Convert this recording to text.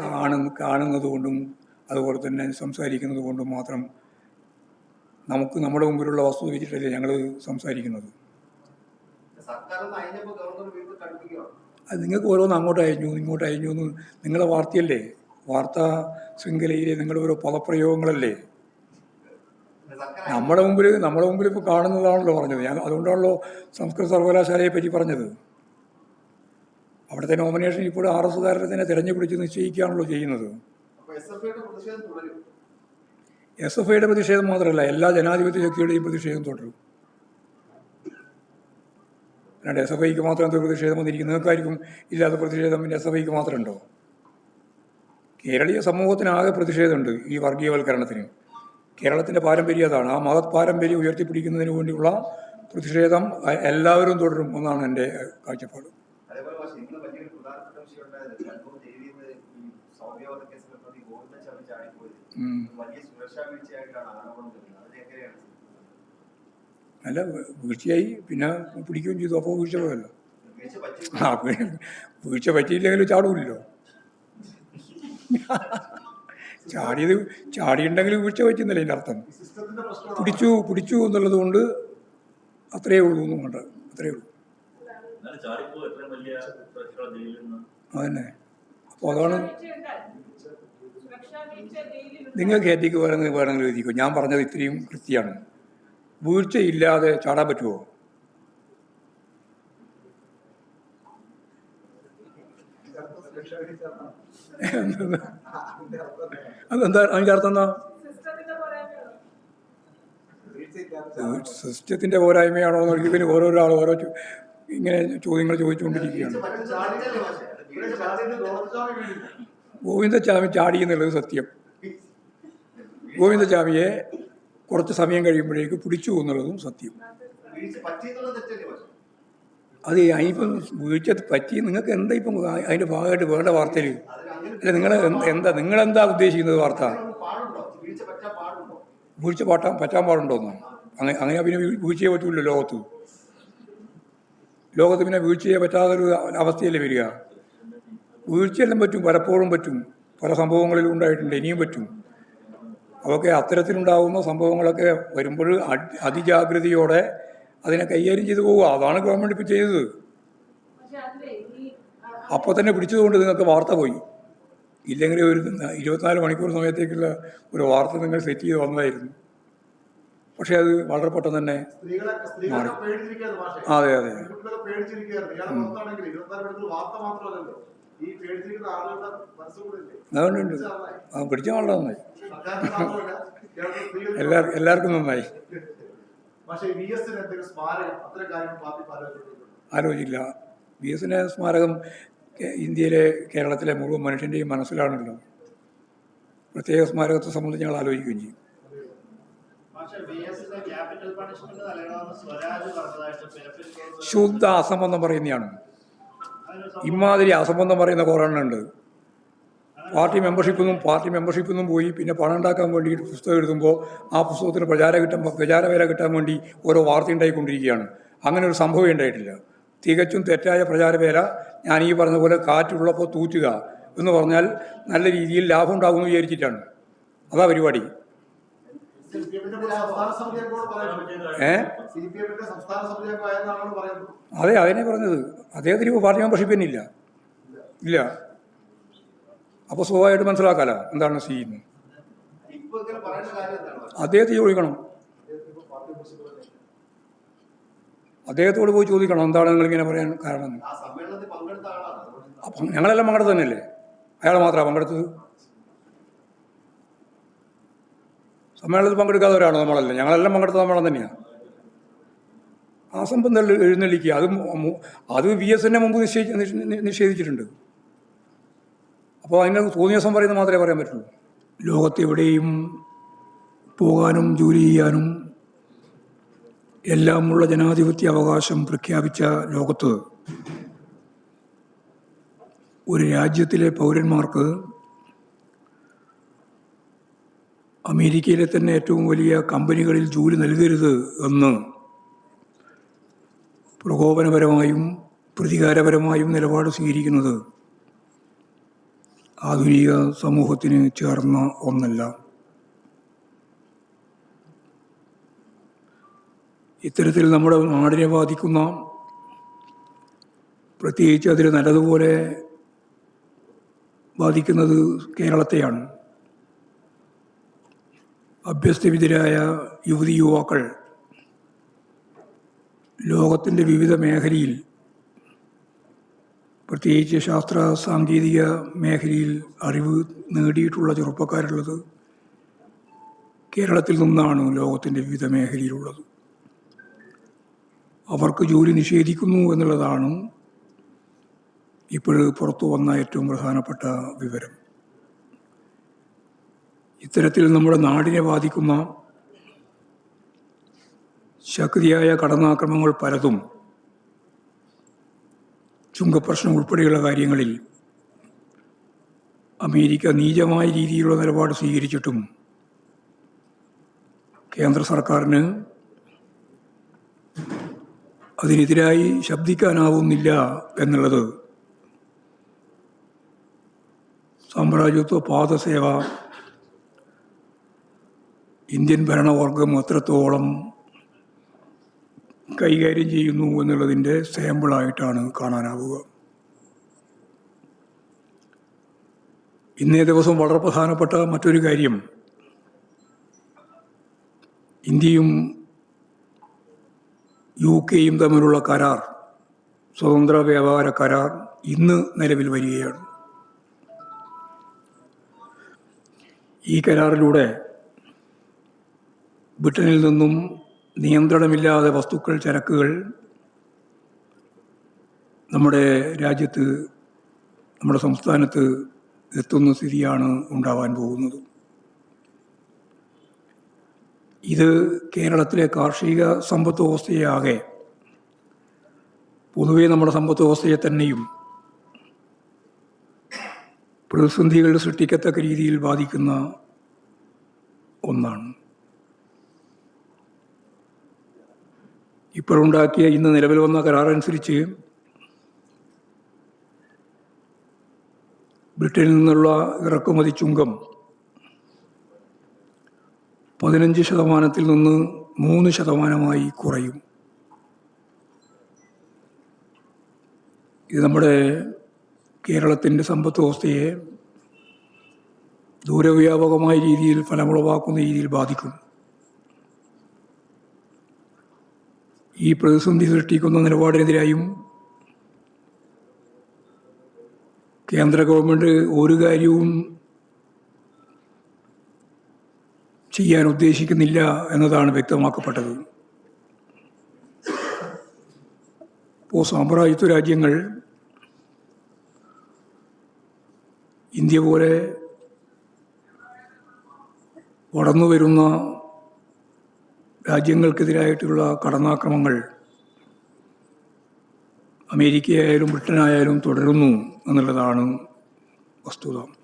കാണുന്ന കാണുന്നത് കൊണ്ടും അതുപോലെ തന്നെ സംസാരിക്കുന്നത് കൊണ്ടും മാത്രം നമുക്ക് നമ്മുടെ മുമ്പിലുള്ള വസ്തു വെച്ചിട്ടല്ലേ ഞങ്ങൾ സംസാരിക്കുന്നത്. അത് നിങ്ങൾക്ക് ഓരോന്ന് അങ്ങോട്ട് അയഞ്ഞു ഇങ്ങോട്ട് അയഞ്ഞു എന്ന് നിങ്ങളെ വാർത്തയല്ലേ? വാർത്താ ശൃംഖലയിലെ നിങ്ങളുടെ ഓരോ പദപ്രയോഗങ്ങളല്ലേ? നമ്മുടെ മുമ്പിൽ നമ്മുടെ മുമ്പിൽ ഇപ്പോൾ കാണുന്നതാണല്ലോ പറഞ്ഞത്. ഞാൻ അതുകൊണ്ടാണല്ലോ സംസ്കൃത സർവകലാശാലയെ പറ്റി പറഞ്ഞത്. അവിടുത്തെ നോമിനേഷൻ ഇപ്പോൾ ആർ എസ് കാരനെ തന്നെ തിരഞ്ഞുപിടിച്ച് നിശ്ചയിക്കുകയാണല്ലോ ചെയ്യുന്നത്. എസ് എഫ് ഐയുടെ പ്രതിഷേധം മാത്രമല്ല എല്ലാ ജനാധിപത്യ ശക്തിയുടെയും പ്രതിഷേധം തുടരും. അല്ലാണ്ട് എസ് എഫ് ഐക്ക് മാത്രം എന്തോ പ്രതിഷേധം വന്നിരിക്കും നിങ്ങൾക്കായിരിക്കും ഇല്ലാത്ത പ്രതിഷേധം പിന്നെ എസ് എഫ് ഐക്ക് മാത്രം ഉണ്ടോ കേരളീയ സമൂഹത്തിനാകെ പ്രതിഷേധമുണ്ട് ഈ വർഗീയവൽക്കരണത്തിന്. കേരളത്തിന്റെ പാരമ്പര്യം അതാണ്. ആ മഹത് പാരമ്പര്യം ഉയർത്തിപ്പിടിക്കുന്നതിന് വേണ്ടിയുള്ള പ്രതിഷേധം എല്ലാവരും തുടരും എന്നാണ് എന്റെ കാഴ്ചപ്പാട് അതേപോലെ പക്ഷേ ഇന്ന് വലിയൊരു പ്രധാനപ്പെട്ട വിഷയം ഉണ്ടായത് വലിയ അല്ല വീഴ്ചയായി പിന്നെ പിടിക്കുകയും ചെയ്തു. അപ്പോൾ വീഴ്ച പോയല്ലോ. ആ വീഴ്ച പറ്റിയില്ലെങ്കിലും ചാടൂല്ലോ ചാടിയത് ചാടിയുണ്ടെങ്കിൽ വീഴ്ച പറ്റുന്നില്ല എന്റെ അർത്ഥം? പിടിച്ചു പിടിച്ചു എന്നുള്ളത് കൊണ്ട് അത്രയേ ഉള്ളൂ എന്നും കൊണ്ട് അത്രയേ ഉള്ളൂ. എത്രയും വലിയ നിന്ന് അതന്നെ. അപ്പോൾ അതാണ് നിങ്ങൾക്ക് കയറ്റിക്ക് വേണമെങ്കിൽ വേണമെങ്കിൽ എഴുതിക്കോ. ഞാൻ പറഞ്ഞത് ഇത്രയും കൃത്യമാണ്. വീഴ്ചയില്ലാതെ ചാടാൻ പറ്റുമോ അതെന്താ? അതിന്റെ അർത്ഥം എന്താ? സിസ്റ്റത്തിന്റെ പോരായ്മയാണ് സിസ്റ്റത്തിന്റെ പോരായ്മയാണോ എന്ന് ഓരോരോ ആൾ ഓരോ ഇങ്ങനെ ചോദ്യങ്ങൾ ചോദിച്ചുകൊണ്ടിരിക്കുകയാണ്. ഗോവിന്ദസ്വാമി ചാടി എന്നുള്ളത് സത്യം. ഗോവിന്ദസ്വാമിയെ കുറച്ച് സമയം കഴിയുമ്പോഴേക്ക് പിടിച്ചു എന്നുള്ളതും സത്യം. അത് അതിനിപ്പം വീഴ്ച പറ്റി നിങ്ങൾക്ക് എന്താ ഇപ്പം അതിന്റെ ഭാഗമായിട്ട് വേണ്ട വാർത്തയിൽ? അല്ല നിങ്ങൾ എന്താ നിങ്ങളെന്താ ഉദ്ദേശിക്കുന്നത് വാർത്ത? വീഴ്ച പാട്ടാൻ പറ്റാൻ പാടുണ്ടോന്നോ അങ്ങനെ അങ്ങനെ പിന്നെ വീഴ്ചയെ പറ്റൂല്ലോ ലോകത്ത്. ലോകത്ത് പിന്നെ വീഴ്ചയെ പറ്റാത്തൊരു അവസ്ഥയല്ലേ വരിക. വീഴ്ചയെല്ലാം പറ്റും പലപ്പോഴും പറ്റും. പല സംഭവങ്ങളിലും ഉണ്ടായിട്ടുണ്ട് ഇനിയും പറ്റും. അതൊക്കെ അത്തരത്തിലുണ്ടാകുന്ന സംഭവങ്ങളൊക്കെ വരുമ്പോൾ അതിജാഗ്രതയോടെ അതിനെ കൈകാര്യം ചെയ്തു പോവുക. അതാണ് ഗവൺമെന്റ് ഇപ്പോൾ ചെയ്തത്. അപ്പോൾ തന്നെ പിടിച്ചതുകൊണ്ട് നിങ്ങൾക്ക് വാർത്ത പോയി. ഇല്ലെങ്കിൽ ഒരു ഇരുപത്തിനാല് മണിക്കൂർ സമയത്തേക്കുള്ള ഒരു വാർത്ത നിങ്ങൾ സെറ്റ് ചെയ്ത് വന്നതായിരുന്നു പക്ഷേ അത് വളരെ പെട്ടെന്ന് തന്നെ മാറി. അതെ അതെ. അതുകൊണ്ടുണ്ട് ആ പിടിച്ച വളരെ നന്നായി. സർക്കാരിന് മാത്രമല്ല കേരളത്തിലെ സ്ത്രീകൾ എല്ലാ എല്ലാവർക്കും നന്നായി. ആലോചിക്കില്ല വി സ്മാരകം എസ് എന്റെ സ്മാരകം ഇന്ത്യയിലെ കേരളത്തിലെ മുഴുവൻ മനുഷ്യന്റെയും മനസ്സിലാണല്ലോ. പ്രത്യേക സ്മാരകത്തെ സംബന്ധിച്ച് ഞങ്ങൾ ആലോചിക്കുകയും ചെയ്യും. ശുദ്ധ അസംബന്ധം പറയുന്നതാണ് ഇമാതിരി അസംബന്ധം പറയുന്ന കുറേ ഉണ്ട് പാർട്ടി മെമ്പർഷിപ്പിൽ നിന്നും പാർട്ടി മെമ്പർഷിപ്പിൽ നിന്നും പോയി പിന്നെ പണം ഉണ്ടാക്കാൻ വേണ്ടിയിട്ട് പുസ്തകം എഴുതുമ്പോൾ ആ പുസ്തകത്തിന് പ്രചാരം കിട്ടാൻ പ്രചാരവേല കിട്ടാൻ വേണ്ടി ഓരോ വാർത്ത ഉണ്ടായിക്കൊണ്ടിരിക്കുകയാണ്. അങ്ങനെ ഒരു സംഭവം ഉണ്ടായിട്ടില്ല. തികച്ചും തെറ്റായ പ്രചാരവേല ഞാൻ ഈ പറഞ്ഞ പോലെ കാറ്റുള്ളപ്പോൾ തൂറ്റുക എന്ന് പറഞ്ഞാൽ നല്ല രീതിയിൽ ലാഭം ഉണ്ടാകുമെന്ന് വിചാരിച്ചിട്ടാണ്. അതാ പരിപാടി. അതെ അതിനെ പറഞ്ഞത്. അദ്ദേഹത്തിന് ഇപ്പോൾ പാർട്ടി മെമ്പർഷിപ്പ് തന്നെ ഇല്ല. ഇല്ല. അപ്പോൾ സ്വാഭാവികമായിട്ട് മനസ്സിലാക്കാലോ എന്താണ് ചെയ്യുന്നത്. എന്താണ്? അദ്ദേഹത്തെ ചോദിക്കണം. അദ്ദേഹത്തോട് പോയി ചോദിക്കണം എന്താണ് നിങ്ങളിങ്ങനെ പറയാൻ കാരണം ആ സമ്മേളനത്തിൽ പങ്കെടുത്ത ആളാണ്. അതുകൊണ്ട് അപ്പം ഞങ്ങളെല്ലാം പങ്കെടുത്ത് തന്നെയല്ലേ അയാൾ മാത്രമാണ് പങ്കെടുത്തത്? സമ്മേളനത്തിൽ പങ്കെടുക്കാത്തവരാണോ നമ്മളല്ലേ? ഞങ്ങളെല്ലാം പങ്കെടുത്ത സമ്മേളനം തന്നെയാണ് ആ സംബന്ധം എഴുന്നള്ളിക്കുക. അത് അത് വി എസ് എന്നെ മുമ്പ് നിഷേധിച്ചിട്ടുണ്ട്. അപ്പോൾ അതിന് തോന്നിയ ദിവസം പറയുന്നത് മാത്രമേ പറയാൻ പറ്റുള്ളൂ. ലോകത്തെവിടെയും പോകാനും ജോലി ചെയ്യാനും എല്ലാമുള്ള ജനാധിപത്യ അവകാശം പ്രഖ്യാപിച്ച ലോകത്ത് ഒരു രാജ്യത്തിലെ പൗരന്മാർക്ക് അമേരിക്കയിലെ തന്നെ ഏറ്റവും വലിയ കമ്പനികളിൽ ജോലി നൽകരുത് എന്ന് പ്രകോപനപരമായും പ്രതികാരപരമായും നിലപാട് സ്വീകരിക്കുന്നത് ആധുനിക സമൂഹത്തിന് ചേർന്ന ഒന്നല്ല. ഇത്തരത്തിൽ നമ്മുടെ നാടിനെ ബാധിക്കുന്ന പ്രത്യേകിച്ച് അതിൽ നല്ലതുപോലെ ബാധിക്കുന്നത് കേരളത്തെയാണ്. അഭ്യസ്തവിധരായ യുവതി യുവാക്കൾ ലോകത്തിന്റെ വിവിധ മേഖലയിൽ പ്രത്യേകിച്ച് ശാസ്ത്ര സാങ്കേതിക മേഖലയിൽ അറിവ് നേടിയിട്ടുള്ള ചെറുപ്പക്കാരുള്ളത് കേരളത്തിൽ നിന്നാണ് ലോകത്തിന്റെ വിവിധ മേഖലയിലുള്ളത്. അവർക്ക് ജോലി നിഷേധിക്കുന്നു എന്നുള്ളതാണ് ഇപ്പോൾ പുറത്തു വന്ന ഏറ്റവും പ്രധാനപ്പെട്ട വിവരം. ഇത്തരത്തിൽ നമ്മുടെ നാടിനെ ബാധിക്കുന്ന ശക്തിയായ കടന്നാക്രമങ്ങൾ പലതും ചുങ്കപ്രശ്നം ഉൾപ്പെടെയുള്ള കാര്യങ്ങളിൽ അമേരിക്ക നീചമായ രീതിയിലുള്ള നിലപാട് സ്വീകരിച്ചിട്ടും കേന്ദ്ര സർക്കാരിന് അതിനെതിരായി ശബ്ദിക്കാനാവുന്നില്ല എന്നുള്ളത് സാമ്രാജ്യത്വ പാദസേവ ഇന്ത്യൻ ഭരണവർഗം എത്രത്തോളം കൈകാര്യം ചെയ്യുന്നു എന്നുള്ളതിന്റെ സാമ്പിളായിട്ടാണ് കാണാനാവുക. ഇന്നേ ദിവസം വളരെ പ്രധാനപ്പെട്ട മറ്റൊരു കാര്യം. ഇന്ത്യയും യു കെയും തമ്മിലുള്ള കരാർ സ്വതന്ത്ര വ്യാപാര കരാർ ഇന്ന് നിലവിൽ വരികയാണ്. ഈ കരാറിലൂടെ ബ്രിട്ടനിൽ നിന്നും നിയന്ത്രണമില്ലാതെ വസ്തുക്കൾ ചരക്കുകൾ നമ്മുടെ രാജ്യത്ത് നമ്മുടെ സംസ്ഥാനത്ത് എത്തുന്ന സ്ഥിതിയാണ് ഉണ്ടാവാൻ പോകുന്നത്. ഇത് കേരളത്തിലെ കാർഷിക സമ്പത്ത് വ്യവസ്ഥയാകെ പൊതുവെ നമ്മുടെ സമ്പത്ത് വ്യവസ്ഥയെ തന്നെയും പ്രതിസന്ധികൾ സൃഷ്ടിക്കത്തക്ക രീതിയിൽ ബാധിക്കുന്ന ഒന്നാണ്. ഇപ്പോഴുണ്ടാക്കിയ ഇന്ന് നിലവിൽ വന്ന കരാറനുസരിച്ച് ബ്രിട്ടനിൽ നിന്നുള്ള ഇറക്കുമതി ചുങ്കം പതിനഞ്ച് ശതമാനത്തിൽ നിന്ന് മൂന്ന് ശതമാനമായി കുറയും. ഇത് നമ്മുടെ കേരളത്തിന്റെ സമ്പത്ത് വ്യവസ്ഥയെ ദൂരവ്യാപകമായ രീതിയിൽ ഫലമുളവാക്കുന്ന രീതിയിൽ ബാധിക്കും. ഈ പ്രതിസന്ധി സൃഷ്ടിക്കുന്ന നിലപാടിനെതിരായും കേന്ദ്ര ഗവൺമെന്റ് ഒരു കാര്യവും ചെയ്യാൻ ഉദ്ദേശിക്കുന്നില്ല എന്നതാണ് വ്യക്തമാക്കപ്പെട്ടത്. ഇപ്പോൾ സാമ്രാജ്യത്വ രാജ്യങ്ങൾ ഇന്ത്യ പോലെ വളർന്നു വരുന്ന രാജ്യങ്ങൾക്കെതിരായിട്ടുള്ള കടന്നാക്രമങ്ങൾ അമേരിക്കയായാലും ബ്രിട്ടനായാലും തുടരുന്നു എന്നുള്ളതാണ് വസ്തുത.